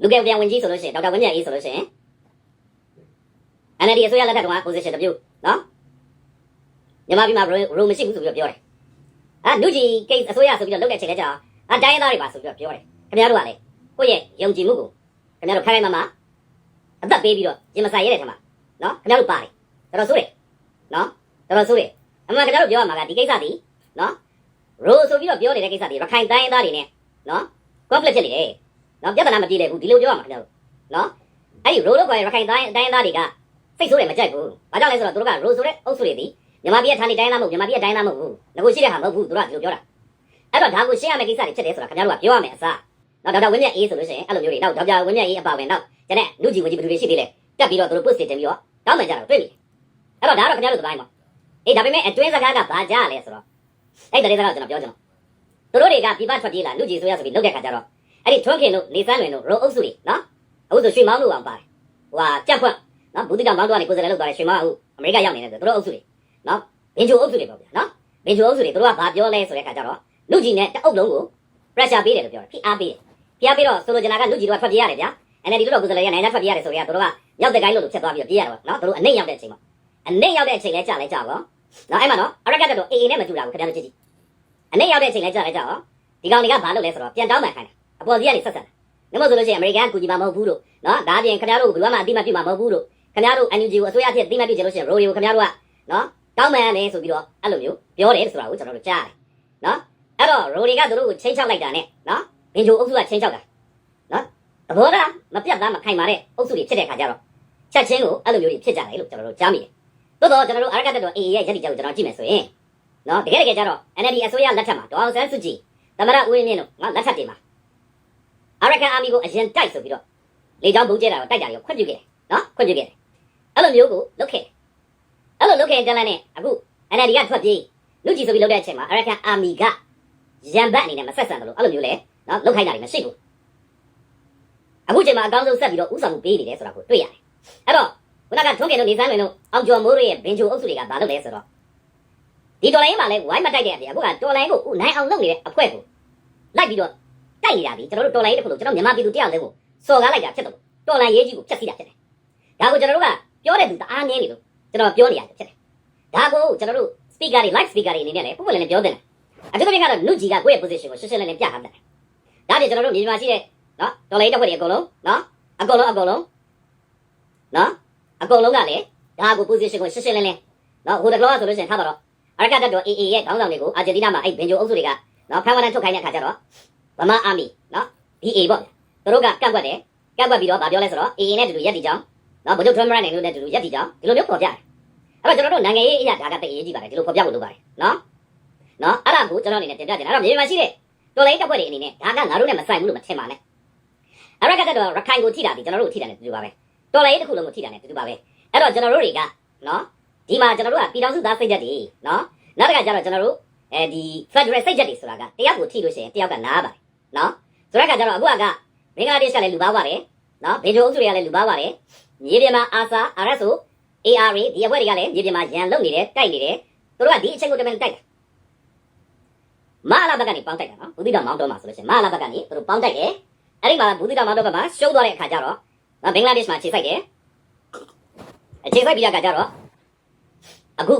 လူကယ်ပြန်ဝင်ကြီးဆိုလို့ရှိရင်ဒေါက်တာဝင်းမြတ်အေးဆိုလို့ရှိရင် NLD အစိုးရလက်ထက်က position တစ်မျိုးနော်မြန်မာပြည်မှာ room မရှိဘူးဆိုပြီးတော့ပြောတယ်အာနုကြီး case အစိုးရဆိုပြီးတော့လုပ်တဲ့ချိန်လဲကြာအာတိုင်းရင်းသားတွေပါဆိုပြီးတော့ပြောတယ်ခင်ဗျားတို့ကလေကိုယ့်ရဲ့ယုံကြည်မှုကိုခင်ဗျားတို့ခိုင်ခိုင်မာမာအသက်ပေးပြီးတော့ရင်မဆိုင်ရတဲ့ထင်မှာနော်ခင်ဗျားတို့ပါတယ်တော်တော်ဆိုးတယ်နော်တော်တော်ဆိုးတယ်အမှန်ခင်ဗျားတို့ပြောရမှာကဒီကိစ္စဒီနော် row ဆိုပြီးတော့ပြောနေတဲ့ကိစ္စဒီရခိုင်တိုင်းရင်းသားတွေနဲ့နော် conflict ဖြစ်နေတယ် နော်ပြဿနာမပြေလည်ဘူးဒီလိုပြောရမှာခင်ဗျားတို့နော်အဲ့ဒီ row လို့ခေါ်တဲ့ရခိုင်တိုင်းတိုင်းရင်းသားတွေကစိတ်ဆိုးတယ်မကြိုက်ဘူး။ဘာကြောင့်လဲဆိုတော့သူတို့ကရိုဆိုတဲ့အုပ်စုတွေဒီမြန်မာပြည်ကဌာနေတိုင်းသားမဟုတ်မြန်မာပြည်ကတိုင်းသားမဟုတ်ဘူး။ငကိုရှိတဲ့ဟာမဟုတ်ဘူးသူတို့ကဒီလိုပြောတာ။အဲ့တော့ဒါကိုရှင်းရမယ့်ကိစ္စတွေဖြစ်တယ်ဆိုတာခင်ဗျားတို့ကပြောရမယ်အစား။နောက်ဒေါက်တာဝင်းမြတ်အေးဆိုလို့ရှိရင်အဲ့လိုမျိုးတွေနောက်ဒေါက်တာဝင်းမြတ်အေးအပါဝင်နောက်ကျန်တဲ့လူကြီးဝင်ကြီးဘယ်သူတွေရှိသေးလဲ။တက်ပြီးတော့သူတို့ post တင်ပြီးတော့တောင်းပန်ကြတာတွေ့ပြီ။အဲ့တော့ဒါကတော့ခင်ဗျားတို့သမိုင်းပေါ့။အေးဒါပေမဲ့အတွင်းစကားကဘာကြားလဲဆိုတော့အဲ့တည်းစကားကိုကျွန်တော်ပြောချင်တော့သူတို့တွေကပြပထွက်ပြေးလာလူကြီးဆိုရဆိုပြီးလုပ်တဲ့ခါကျတော့ အဲ့ဒီထွန်းခင်တို့နေစမ်းလွင်တို့ရိုအုပ်စုတွေနော်အခုဆိုရွှေမောင်းတို့အောင်ပါတယ်။ဟိုဟာကြက်ဖွက်နော်ဘူးတိတောင်မောင်းတော့ကနေကိုယ်စလဲလောက်သွားတယ်ရွှေမောင်းအခုအမေရိကရောက်နေတယ်ဆိုသူတို့အုပ်စုတွေနော်ဘင်ဂျိုအုပ်စုတွေပေါ့ဗျာနော်ဘင်ဂျိုအုပ်စုတွေသူတို့ကဘာပြောလဲဆိုတဲ့ခါကျတော့လူကြီးနဲ့တအုပ်လုံးကို pressure ပေးတယ်လို့ပြောတယ်ဖိအားပေးတယ်ဖိအားပေးတော့ဆိုလိုချင်တာကလူကြီးတို့ကထွက်ပြေးရတယ်ဗျာ NLD တို့တော့ကိုယ်စလဲရနိုင်တဲ့ထွက်ပြေးရတယ်ဆိုတော့သူတို့ကရောက်တဲ့ကိုင်းလို့ဖြစ်သွားပြီးတော့ပြေးရတော့နော်သူတို့အနှိမ့်ရောက်တဲ့အချိန်မှာအနှိမ့်ရောက်တဲ့အချိန်လဲကြာလဲကြာပေါ့နော်အဲ့မှာနော်အရကတ်တော့ AA နဲ့မတူတာကိုခင်ဗျားတို့ကြည့်ကြည့်အနှိမ့်ရောက်တဲ့အချိန်လဲကြာလဲကြာပေါ့ဒီကောင်တွေကဘာလုပ်လဲဆိုတော့ပြန်တောင်းပန်ခိုင်းတယ် အပေါ်စီကနေဆက်ဆက်တယ်ငါမဆိုလို့ရှိရင်အမေရိကန်ကူညီမှာမဟုတ်ဘူးလို့နော်ဒါအပြင်ခင်ဗျားတို့ကဘယ်မှအတိမတ်ပြမှာမဟုတ်ဘူးလို့ခင်ဗျားတို့ NUG ကိုအစိုးရဖြစ်သိမှတ်ပြကြလို့ရှိရင် Rory ကိုခင်ဗျားတို့ကနော်တောင်းပန်ရမယ်ဆိုပြီးတော့အဲ့လိုမျိုးပြောတယ်ဆိုတာကိုကျွန်တော်တို့ကြားတယ်နော်အဲ့တော့ Rory ကသူတို့ကိုချင်းချောက်လိုက်တာနဲ့နော်ဘင်ဂျိုအုပ်စုကချင်းချောက်တာနော်သဘောထားမပြတ်သားမခိုင်မာတဲ့အုပ်စုတွေဖြစ်တဲ့ခါကျတော့ချက်ချင်းကိုအဲ့လိုမျိုးတွေဖြစ်ကြတယ်လို့ကျွန်တော်တို့ကြားမိတယ်တိုးတော့ကျွန်တော်တို့အရကတက်တော့ AA ရဲ့ရည်တည်ချက်ကိုကျွန်တော်ကြည့်မယ်ဆိုရင်နော်တကယ်တကယ်ကျတော့ NLD အစိုးရလက်ထက်မှာဒေါအောင်ဆန်းစုကြည်သမရဦးဝင်းမြင့်တို့ငါလက်ထက်တွေမှာ အရကန်အာမီကိုအရင်တိုက်ဆိုပြီးတော့လေကြောင်းဘုံကျဲတာကိုတိုက်တာကိုခွင့်ပြုခဲ့တယ်နော်ခွင့်ပြုခဲ့တယ်အဲ့လိုမျိုးကိုလုတ်ခဲ့အဲ့လိုလုတ်ခဲ့တဲ့လမ်းနဲ့အခု NLD ကထွက်ပြေးလူကြီးဆိုပြီးလုတ်တဲ့အချိန်မှာ American Army ကရန်ဘတ်အနေနဲ့မဆက်ဆံတယ်လို့အဲ့လိုမျိုးလဲနော်လုတ်ခိုင်းတာတွေမရှိဘူးအခုချိန်မှာအကောင်းဆုံးဆက်ပြီးတော့ဥဆောင်မှုပေးနေတယ်ဆိုတာကိုတွေ့ရတယ်အဲ့တော့ခုနကထွန်းကင်တို့နေစမ်းလွင်တို့အောင်ကျော်မိုးတို့ရဲ့ဘင်ဂျိုအုပ်စုတွေကဘာလုပ်လဲဆိုတော့ဒီတော်လိုင်းမှာလဲဝိုင်းမတိုက်တဲ့အပြင်အခုကတော်လိုင်းကိုဥနိုင်အောင်လုပ်နေတဲ့အဖွဲ့ကိုလိုက်ပြီးတော့ တိုက်နေတာဒီကျွန်တော်တို့တော်လိုင်းတစ်ခုလို့ကျွန်တော်မြန်မာပြည်သူတယောက်လုံးကိုစော်ကားလိုက်တာဖြစ်တယ်တော်လိုင်းရေးကြီးကိုဖျက်ဆီးတာဖြစ်တယ်ဒါကိုကျွန်တော်တို့ကပြောတဲ့သူတအားနည်းနေလို့ကျွန်တော်ပြောနေရတယ်ဖြစ်တယ်။ဒါကိုကျွန်တော်တို့ speaker တွေ live speaker တွေအနေနဲ့လည်းပုံမှန်လည်းပြောတင်တယ်။အထူးသဖြင့်ကတော့နုကြီးကကိုယ့်ရဲ့ position ကိုရှင်းရှင်းလင်းလင်းပြထားတယ်။ဒါပြင်ကျွန်တော်တို့မြန်မာရှိတဲ့နော်တော်လိုင်းတက်ဖွဲ့တွေအကုန်လုံးနော်အကုန်လုံးအကုန်လုံးနော်အကုန်လုံးကလည်းဒါကို position ကိုရှင်းရှင်းလင်းလင်းနော်ဟိုတကလောဆိုလို့ရှိရင်ထားပါတော့အရကတက်တော် AA ရဲ့ခေါင်းဆောင်တွေကိုအာဂျင်တီးနားမှာအဲ့ဘင်ဂျိုအုပ်စုတွေကနော်ဖန်ဝနန်ထုတ်ခိုင်းတဲ့အခါကျတော့ ဗမာအာမီနော် BA ပေါ့သူတို့ကကန့်ကွက်တယ်ကန့်ကွက်ပြီးတော့ဗာပြောလဲဆိုတော့ AA နဲ့တူတူရက်တီကြောင်းနော်ဗိုလ်ချုပ်ထွန်းမရနိုင်လို့လည်းဒီလိုရက်တည်ကြောင်းဒီလိုမျိုးပေါ်ပြတယ်အဲ့တော့ကျွန်တော်တို့နိုင်ငံရေးအရာဒါကတိတ်အရေးကြီးပါတယ်ဒီလိုပေါ်ပြဖို့လိုပါတယ်နော်နော်အဲ့ဒါကိုကျွန်တော်အနေနဲ့တင်ပြချင်တာအဲ့တော့မြေပြင်မှာရှိတဲ့တော်လိုင်းတပ်ဖွဲ့တွေအနေနဲ့ဒါကငါတို့နဲ့မဆိုင်ဘူးလို့မထင်ပါနဲ့အရကတက်တော့ရခိုင်ကိုထိတာဒီကျွန်တော်တို့ကိုထိတာနဲ့တူတူပါပဲတော်လိုင်းတစ်ခုလုံးကိုထိတာနဲ့တူတူပါပဲအဲ့တော့ကျွန်တော်တို့တွေကနော်ဒီမှာကျွန်တော်တို့ကပြည်တော်စုသားစိတ်ချက်တွေနော်နောက်တစ်ခါကျတော့ကျွန်တော်တို့ အဲဒီ Federal စိတ်ချက်တွေဆိုတာကတယောက်ကိုထိလို့ရှိရင်တယောက်ကနားပါတယ်နော်ဆိုတဲ့အခါကျတော့အခုကမင်္ဂလာဒေ့ရှ်ကလည်းလူပါပါတယ်နော်ဘေဂျိုအုပ်စုတွေကလည်းလူပါပါတယ်မြေပြင်မှာအာစာ RSO AR ဒီအဘွဲတွေကလည်းမြေပြင်မှာရန်လုံနေတယ်တိုက်နေတယ်သူတို့ကဒီအချိန်ကိုတမန်တိုက်တာမဟာလာဘက်ကနေပေါင်းတိုက်တာနော်ဘူးတိတော်မောင်းတော့မှာဆိုလို့ရှိရင်မဟာလာဘက်ကနေသူတို့ပေါင်းတိုက်တယ်အဲ့ဒီမှာဘူးတိတော်မောင်းတော့ဘက်မှာရှုံးသွားတဲ့အခါကျတော့ဘင်္ဂလားဒေ့ရှ်မှာခြေစိုက်တယ်အခြေစိုက်ပြီးတဲ့အခါကျတော့အခု